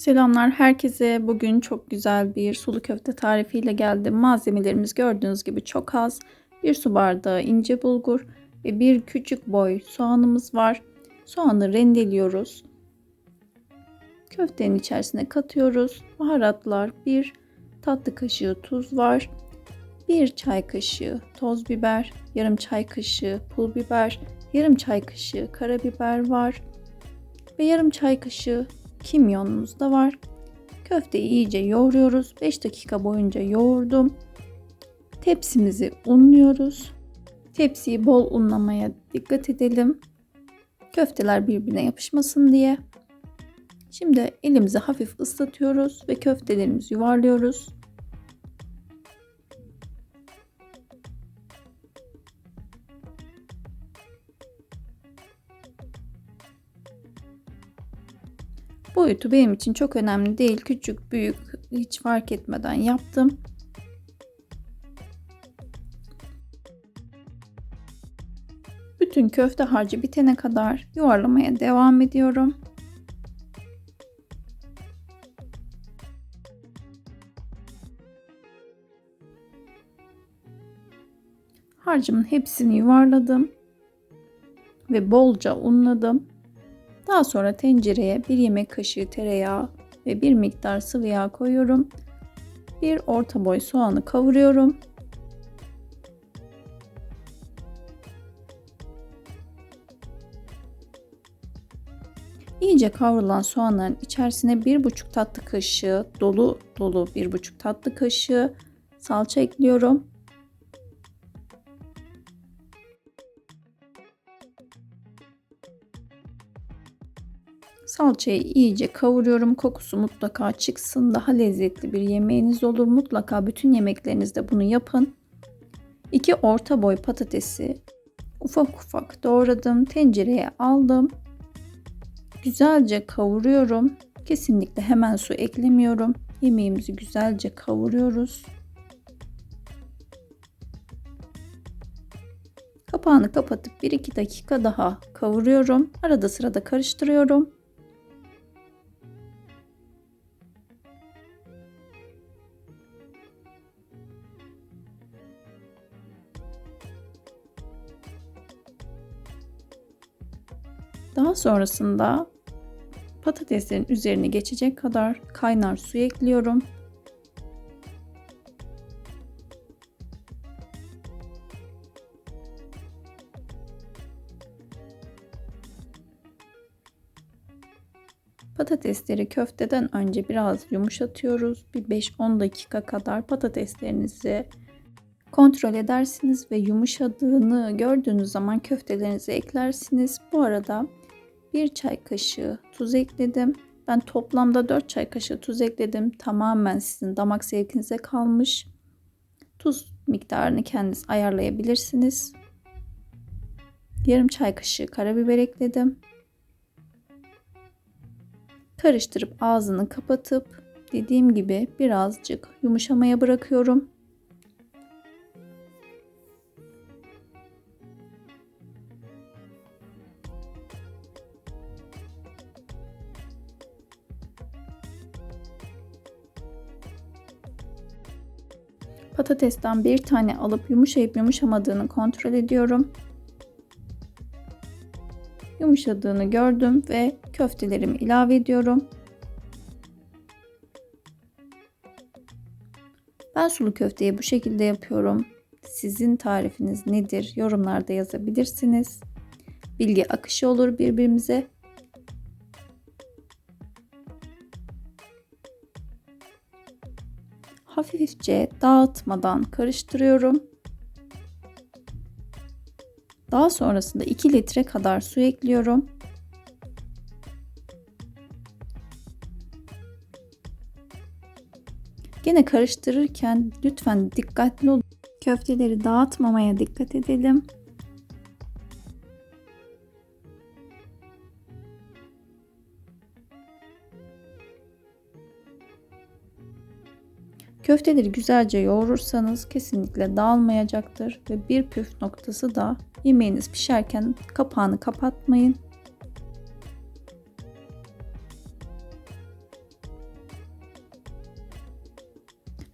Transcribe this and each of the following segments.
Selamlar herkese. Bugün çok güzel bir sulu köfte tarifiyle geldim. Malzemelerimiz gördüğünüz gibi çok az. Bir su bardağı ince bulgur ve bir küçük boy soğanımız var. Soğanı rendeliyoruz. Köftenin içerisine katıyoruz. Baharatlar bir tatlı kaşığı tuz var. Bir çay kaşığı toz biber, yarım çay kaşığı pul biber, yarım çay kaşığı karabiber var ve yarım çay kaşığı kimyonumuz da var. Köfteyi iyice yoğuruyoruz. 5 dakika boyunca yoğurdum. Tepsimizi unluyoruz. Tepsiyi bol unlamaya dikkat edelim. Köfteler birbirine yapışmasın diye. Şimdi elimizi hafif ıslatıyoruz ve köftelerimizi yuvarlıyoruz. Boyutu benim için çok önemli değil. Küçük, büyük hiç fark etmeden yaptım. Bütün köfte harcı bitene kadar yuvarlamaya devam ediyorum. Harcımın hepsini yuvarladım ve bolca unladım. Daha sonra tencereye bir yemek kaşığı tereyağı ve bir miktar sıvı yağ koyuyorum. Bir orta boy soğanı kavuruyorum. İyice kavrulan soğanların içerisine bir buçuk tatlı kaşığı dolu dolu bir buçuk tatlı kaşığı salça ekliyorum. Salçayı iyice kavuruyorum. Kokusu mutlaka çıksın. Daha lezzetli bir yemeğiniz olur. Mutlaka bütün yemeklerinizde bunu yapın. 2 orta boy patatesi ufak ufak doğradım. Tencereye aldım. Güzelce kavuruyorum. Kesinlikle hemen su eklemiyorum. Yemeğimizi güzelce kavuruyoruz. Kapağını kapatıp 1-2 dakika daha kavuruyorum. Arada sırada karıştırıyorum. Daha sonrasında patateslerin üzerine geçecek kadar kaynar su ekliyorum. Patatesleri köfteden önce biraz yumuşatıyoruz. Bir 5-10 dakika kadar patateslerinizi kontrol edersiniz ve yumuşadığını gördüğünüz zaman köftelerinizi eklersiniz. Bu arada bir çay kaşığı tuz ekledim. Ben toplamda 4 çay kaşığı tuz ekledim. Tamamen sizin damak zevkinize kalmış. Tuz miktarını kendiniz ayarlayabilirsiniz. Yarım çay kaşığı karabiber ekledim. Karıştırıp ağzını kapatıp dediğim gibi birazcık yumuşamaya bırakıyorum. Patatesten bir tane alıp yumuşayıp yumuşamadığını kontrol ediyorum. Yumuşadığını gördüm ve köftelerimi ilave ediyorum. Ben sulu köfteyi bu şekilde yapıyorum. Sizin tarifiniz nedir? Yorumlarda yazabilirsiniz. Bilgi akışı olur birbirimize. Hafifçe dağıtmadan karıştırıyorum. Daha sonrasında 2 litre kadar su ekliyorum. Gene karıştırırken lütfen dikkatli olun. Köfteleri dağıtmamaya dikkat edelim. Köfteleri güzelce yoğurursanız kesinlikle dağılmayacaktır ve bir püf noktası da yemeğiniz pişerken kapağını kapatmayın.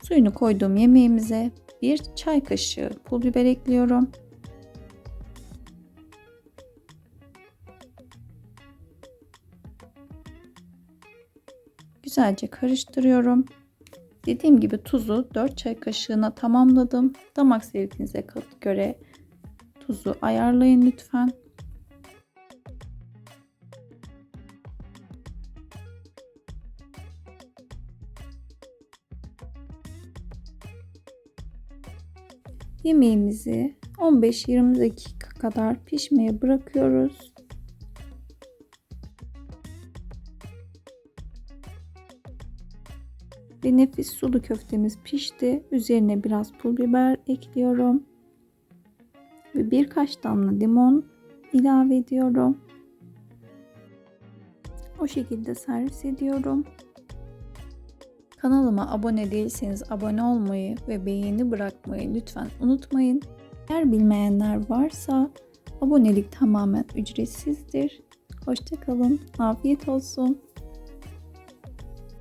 Suyunu koyduğum yemeğimize bir çay kaşığı pul biber ekliyorum. Güzelce karıştırıyorum. Dediğim gibi tuzu 4 çay kaşığına tamamladım. Damak zevkinize göre tuzu ayarlayın lütfen. Yemeğimizi 15-20 dakika kadar pişmeye bırakıyoruz. Ve nefis sulu köftemiz pişti. Üzerine biraz pul biber ekliyorum. Ve birkaç damla limon ilave ediyorum. O şekilde servis ediyorum. Kanalıma abone değilseniz abone olmayı ve beğeni bırakmayı lütfen unutmayın. Eğer bilmeyenler varsa abonelik tamamen ücretsizdir. Hoşçakalın. Afiyet olsun.